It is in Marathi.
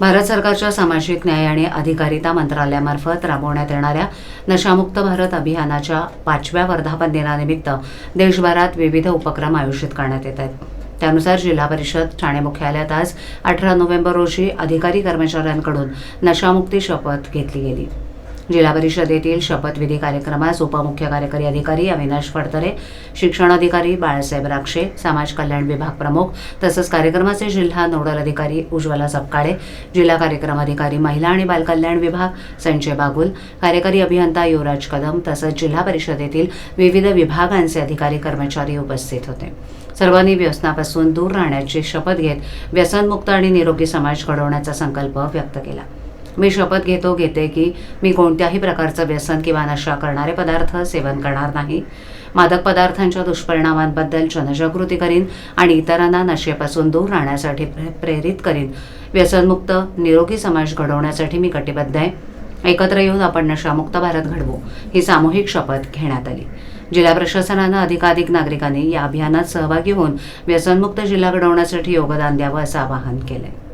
भारत सरकारच्या सामाजिक न्याय आणि अधिकारिता मंत्रालयामार्फत राबवण्यात येणाऱ्या नशामुक्त भारत अभियानाच्या पाचव्या वर्धापन दिनानिमित्त देशभरात विविध उपक्रम आयोजित करण्यात येत आहेत. त्यानुसार जिल्हा परिषद ठाणे मुख्यालयात आज अठरा नोव्हेंबर रोजी अधिकारी कर्मचाऱ्यांकडून नशामुक्ती शपथ घेतली गेली. जिल्हा परिषदेतील शपथविधी कार्यक्रमास उपमुख्य कार्यकारी अधिकारी अविनाश फडतरे शिक्षण अधिकारी बाळासाहेब राक्षे समाज कल्याण विभाग प्रमुख तसंच कार्यक्रमाचे जिल्हा नोडल अधिकारी उज्ज्वला सपकाळे जिल्हा कार्यक्रम अधिकारी महिला आणि बालकल्याण विभाग संजय बागुल कार्यकारी अभियंता युवराज कदम तसंच जिल्हा परिषदेतील विविध विभागांचे अधिकारी कर्मचारी उपस्थित होते. सर्वांनी व्यसनापासून दूर राहण्याची शपथ घेत व्यसनमुक्त आणि निरोगी समाज घडवण्याचा संकल्प व्यक्त केला. मी शपथ घेतो घेते की मी कोणत्याही प्रकारचं व्यसन किंवा नशा करणारे पदार्थ सेवन करणार नाही. मादक पदार्थांच्या दुष्परिणामांबद्दल जनजागृती करीन आणि इतरांना नशेपासून दूर राहण्यासाठी प्रे- प्रेरित करीन. व्यसनमुक्त निरोगी समाज घडवण्यासाठी मी कटिबद्ध आहे. एकत्र येऊन आपण नशामुक्त भारत घडवू ही सामूहिक शपथ घेण्यात आली. जिल्हा प्रशासनानं अधिकाधिक नागरिकांनी या अभियानात सहभागी होऊन व्यसनमुक्त जिल्हा घडवण्यासाठी योगदान द्यावं असं आवाहन केलंय.